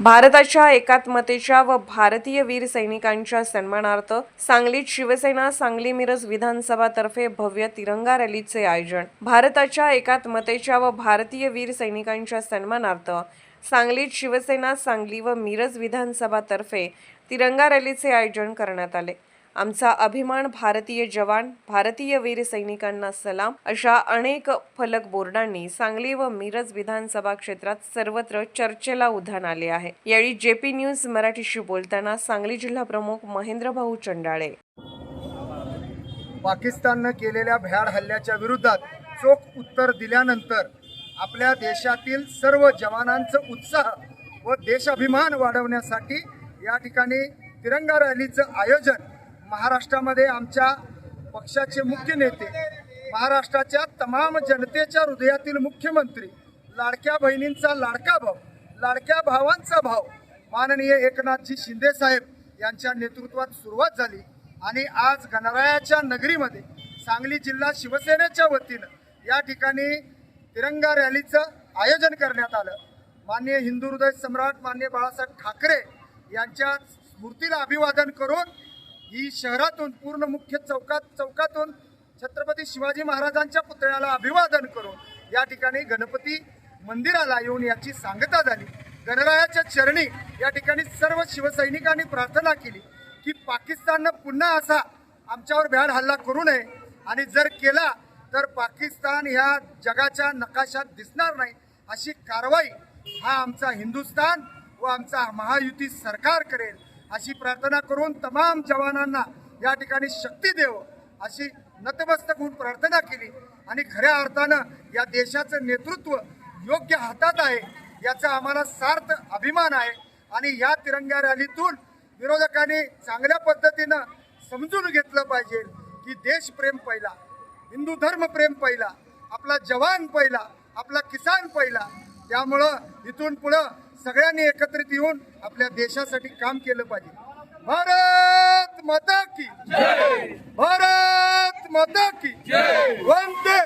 भारताच्या एकात्मतेच्या व भारतीय वीर सैनिकांच्या सन्मानार्थ सांगलीत शिवसेना सांगली मिरज विधानसभातर्फे भव्य तिरंगा रॅलीचे आयोजन. भारताच्या एकात्मतेच्या व भारतीय वीर सैनिकांच्या सन्मानार्थ सांगलीत शिवसेना सांगली व मिरज विधानसभातर्फे तिरंगा रॅलीचे आयोजन करण्यात आले. आमचा अभिमान भारतीय जवान भारतीय वीर सैनिकांना सलाम. अशा अनेक फलक बोर्डांनी सांगली व मिरज विधानसभा क्षेत्रात सर्वत्र चर्चेला उधाण आले आहे. यावेळी जेपी न्यूज मराठीशी बोलताना सांगली जिल्हा प्रमुख महेंद्र भाऊ चंडाळे. पाकिस्ताननं केलेल्या भ्याड हल्ल्याच्या विरोधात चोख उत्तर दिल्यानंतर आपल्या देशातील सर्व जवानांचं उत्साह व देशाभिमान वाढवण्यासाठी या ठिकाणी तिरंगा रॅलीचं आयोजन महाराष्ट्रामध्ये आमच्या पक्षाचे मुख्य नेते महाराष्ट्राच्या तमाम जनतेच्या हृदयातील मुख्यमंत्री लाडक्या बहिणींचा लाडका भाऊ लाडक्या भावांचा भाव माननीय एकनाथजी शिंदे साहेब यांच्या नेतृत्वात सुरुवात झाली आणि आज गणरायाच्या नगरीमध्ये सांगली जिल्हा शिवसेनेच्या वतीनं या ठिकाणी तिरंगा रॅलीचं आयोजन करण्यात आलं. मान्य हिंदू हृदय सम्राट मान्य बाळासाहेब ठाकरे यांच्या स्मृतीला अभिवादन करून ही शहरातून पूर्ण मुख्य चौकात चौकातून छत्रपती शिवाजी महाराजांच्या पुतळ्याला अभिवादन करून या ठिकाणी गणपती मंदिराला येऊन याची सांगता झाली. गणरायाच्या चरणी या ठिकाणी सर्व शिवसैनिकांनी प्रार्थना केली की पाकिस्ताननं पुन्हा असा आमच्यावर भ्याड हल्ला करू नये आणि जर केला तर पाकिस्तान ह्या जगाच्या नकाशात दिसणार नाही अशी कारवाई हा आमचा हिंदुस्तान व आमचा महायुती सरकार करेल. अशी प्रार्थना करून तमाम जवानांना या ठिकाणी शक्ती देव अशी नतमस्तक होऊन प्रार्थना केली. आणि खऱ्या अर्थानं या देशाचं नेतृत्व योग्य हातात आहे याचा आम्हाला सार्थ अभिमान आहे. आणि या तिरंगा रॅलीतून विरोधकांनी चांगल्या पद्धतीनं समजून घेतलं पाहिजे की देशप्रेम पहिला हिंदू धर्म प्रेम पहिला आपला जवान पहिला आपला किसान पहिला. त्यामुळं इथून पुढं सगळ्यांनी एकत्रित येऊन आपल्या देशासाठी काम केलं पाहिजे. भारत माता की भारत माता की वंदे